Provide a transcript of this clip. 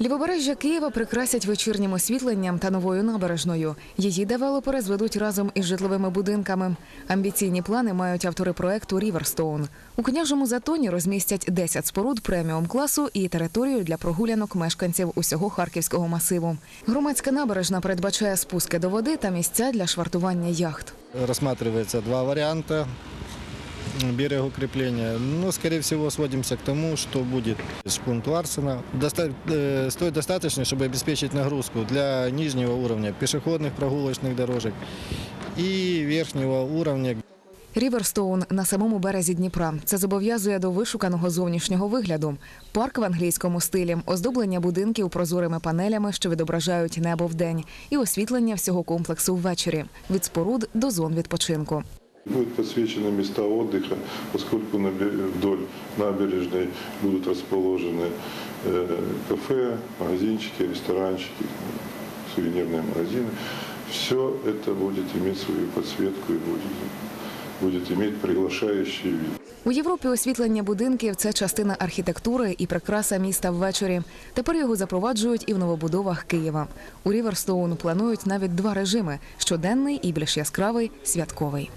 Лівобережжя Києва прикрасять вечірнім освітленням та новою набережною. Її девелопери зведуть разом із житловими будинками. Амбіційні плани мають автори проекту Ріверстоун. У княжому затоні розмістять 10 споруд преміум класу і територію для прогулянок мешканців усього харківського масиву. Громадська набережна передбачає спуски до води та місця для швартування яхт. Рассматривается два варианта берегоукрепления. Но, скорее всего, сводимся к тому, что будет шпунт Ларсена. Доста- э, стоит достаточно, чтобы обеспечить нагрузку для нижнего уровня пешеходных прогулочных дорожек и верхнего уровня Ріверстоун на самому березі Дніпра. Це зобов'язує до вишуканого зовнішнього вигляду. Парк в англійському стилі, оздоблення будинків прозорими панелями, що відображають небо вдень, і освітлення всього комплексу ввечері від споруд до зон відпочинку. Будут подсвечены места отдыха, поскольку на бе- вдоль набережной будут расположены э, кафе, магазинчики, ресторанчики, сувенирные магазины. Все это будет иметь свою подсветку и будет, будет иметь приглашающий вид. У Європі освітлення будинків це частина архітектури і прикраса міста ввечері. Тепер його запроваджують і в новобудовах Києва. У Ріверстоун планують навіть два режими: щоденний і більш яскравий святковий.